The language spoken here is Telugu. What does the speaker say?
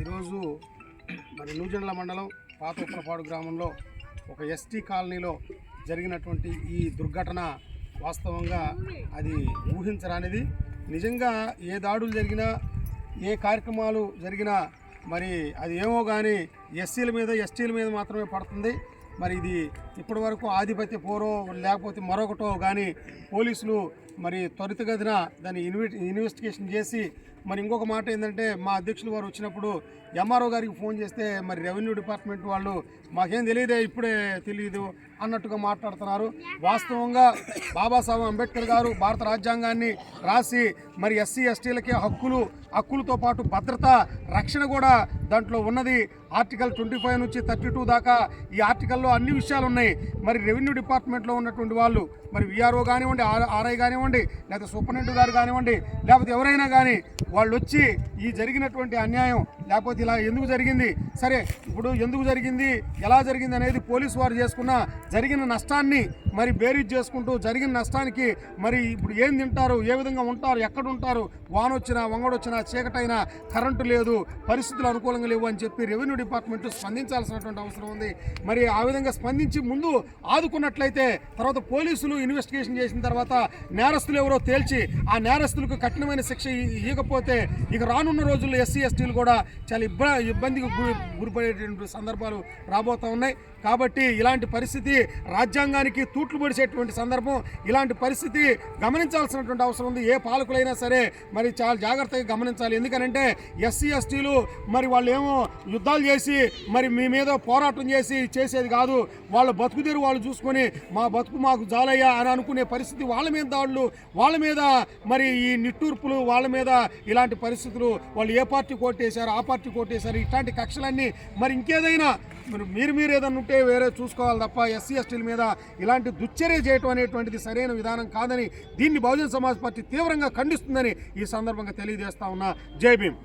ఈరోజు మరి నూజెండ్ల మండలం పాత ఉప్పలపాడు గ్రామంలో ఒక ఎస్టీ కాలనీలో జరిగినటువంటి ఈ దుర్ఘటన వాస్తవంగా అది ఊహించరానిది. నిజంగా ఏ దాడులు జరిగినా ఏ కార్యక్రమాలు జరిగినా మరి అది ఏమో కానీ ఎస్సీల మీద ఎస్టీల మీద మాత్రమే పడుతుంది. మరి ఇది ఇప్పటి వరకు ఆధిపత్య పోరో లేకపోతే మరొకటో కానీ పోలీసులు మరి త్వరితగతిన దాన్ని ఇన్వె ఇన్వెస్టిగేషన్ చేసి మరి ఇంకొక మాట ఏంటంటే మా అధ్యక్షులు వారు వచ్చినప్పుడు ఎంఆర్ఓ గారికి ఫోన్ చేస్తే మరి రెవెన్యూ డిపార్ట్మెంట్ వాళ్ళు మాకేం తెలియదే ఇప్పుడే తెలియదు అన్నట్టుగా మాట్లాడుతున్నారు. వాస్తవంగా బాబాసాహెబ్ అంబేద్కర్ గారు భారత రాజ్యాంగాన్ని రాసి మరి ఎస్సీ ఎస్టీలకి హక్కులు హక్కులతో పాటు భద్రత రక్షణ కూడా దాంట్లో ఉన్నది. ఆర్టికల్ ట్వంటీ ఫైవ్ నుంచి థర్టీ టూ దాకా ఈ ఆర్టికల్లో అన్ని విషయాలు ఉన్నాయి మరి రెవెన్యూ డిపార్ట్మెంట్లో ఉన్నటువంటి వాళ్ళు మరి విఆర్ఓ కానివ్వండి ఆర్ఐ కానివ్వండి లేకపోతే సూపరింటెండెంట్ గారు కానివ్వండి లేకపోతే ఎవరైనా కానీ వాళ్ళు వచ్చి ఈ జరిగినటువంటి అన్యాయం లేకపోతే ఇలా ఎందుకు జరిగింది సరే ఇప్పుడు ఎందుకు జరిగింది ఎలా జరిగింది అనేది పోలీసు వారు చేసుకున్న జరిగిన నష్టాన్ని మరి బేరీజ్ చేసుకుంటూ జరిగిన నష్టానికి మరి ఇప్పుడు ఏం తింటారు ఏ విధంగా ఉంటారు ఎక్కడ ఉంటారు వాన వచ్చినా వంగడొచ్చినా చీకటైనా కరెంటు లేదు పరిస్థితులు అనుకూలంగా లేవు అని చెప్పి రెవెన్యూ డిపార్ట్మెంట్ స్పందించాల్సినటువంటి అవసరం ఉంది. మరి ఆ విధంగా స్పందించి ముందు ఆదుకున్నట్లయితే తర్వాత పోలీసులు ఇన్వెస్టిగేషన్ చేసిన తర్వాత నేరస్తులు ఎవరో తేల్చి ఆ నేరస్తులకు కఠినమైన శిక్ష ఇవ్వకపోతే ఇక రానున్న రోజుల్లో ఎస్సీ ఎస్టీలు కూడా చాలా ఇబ్బ ఇబ్బందికి గురిపడేటువంటి సందర్భాలు రాబోతూ ఉన్నాయి. కాబట్టి ఇలాంటి పరిస్థితి రాజ్యాంగానికి తూట్లు పొడిచేటువంటి సందర్భం ఇలాంటి పరిస్థితి గమనించాల్సినటువంటి అవసరం ఉంది. ఏ పాలకులైనా సరే మరి చాలా జాగ్రత్తగా గమనించాలి. ఎందుకనంటే ఎస్సీ ఎస్టీలు మరి వాళ్ళు ఏమో యుద్ధాలు చేసి మరి మీ మీద పోరాటం చేసి చేసేది కాదు. వాళ్ళ బతుకుదేరు వాళ్ళు చూసుకొని మా బతుకు మాకు జాలయ్యా అని అనుకునే పరిస్థితి వాళ్ళ మీద దాడులు వాళ్ళ మీద మరి ఈ నిట్టూర్పులు వాళ్ళ మీద ఇలాంటి పరిస్థితులు వాళ్ళు ఏ పార్టీ కోటేశారు ఆ పార్టీ కోటేశారు ఇట్లాంటి కక్షలన్నీ మరి ఇంకేదైనా మీరు మీరు ఏదన్నా ఉంటే వేరే చూసుకోవాలి తప్ప ఎస్సీ ఎస్టీల మీద ఇలాంటి దుశ్చర్య చేయటం అనేటువంటిది సరైన విధానం కాదని దీన్ని బహుజన సమాజ్ పార్టీ తీవ్రంగా ఖండిస్తుందని ఈ సందర్భంగా తెలియజేస్తా ఉన్నా. జై భీమ్.